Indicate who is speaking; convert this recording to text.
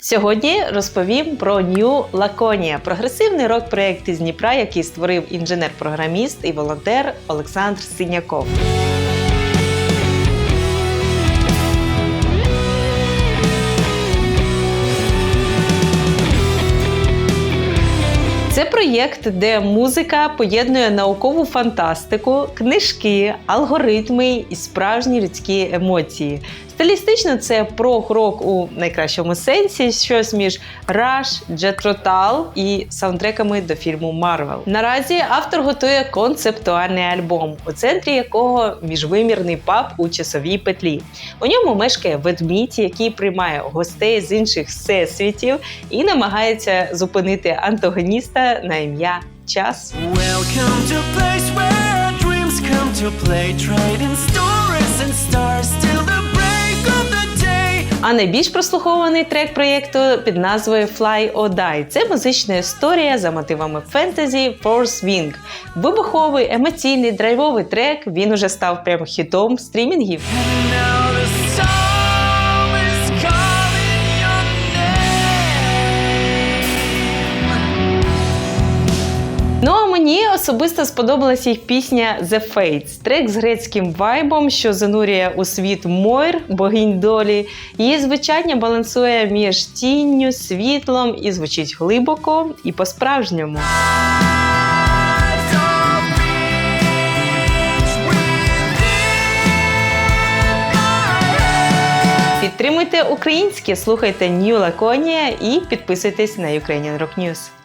Speaker 1: Сьогодні розповім про New Laconia – прогресивний рок-проєкт із Дніпра, який створив інженер-програміст і волонтер Олександр Синяков. Це проєкт, де музика поєднує наукову фантастику, книжки, алгоритми і справжні людські емоції. Стилістично це прог-рок у найкращому сенсі, щось між Rush, Jet Rotal і саундтреками до фільму Марвел. Наразі автор готує концептуальний альбом, у центрі якого міжвимірний паб у часовій петлі. У ньому мешкає ведмідь, який приймає гостей з інших всесвітів і намагається зупинити антагоніста на ім'я Час.
Speaker 2: Welcome to place where dreams come to play, stories and
Speaker 1: А найбільш прослухований трек проєкту під назвою Fly or Die. Це музична історія за мотивами фентезі Force Wing. Вибуховий, емоційний, драйвовий трек. Він уже став прямо хітом стрімінгів. Мені особисто сподобалася їх пісня The Fates. Трек з грецьким вайбом, що занурює у світ Мойр, богинь долі. Її звучання балансує між тінню, світлом і звучить глибоко і по-справжньому. Підтримуйте українське, слухайте New Laconia і підписуйтесь на Ukrainian Rock News.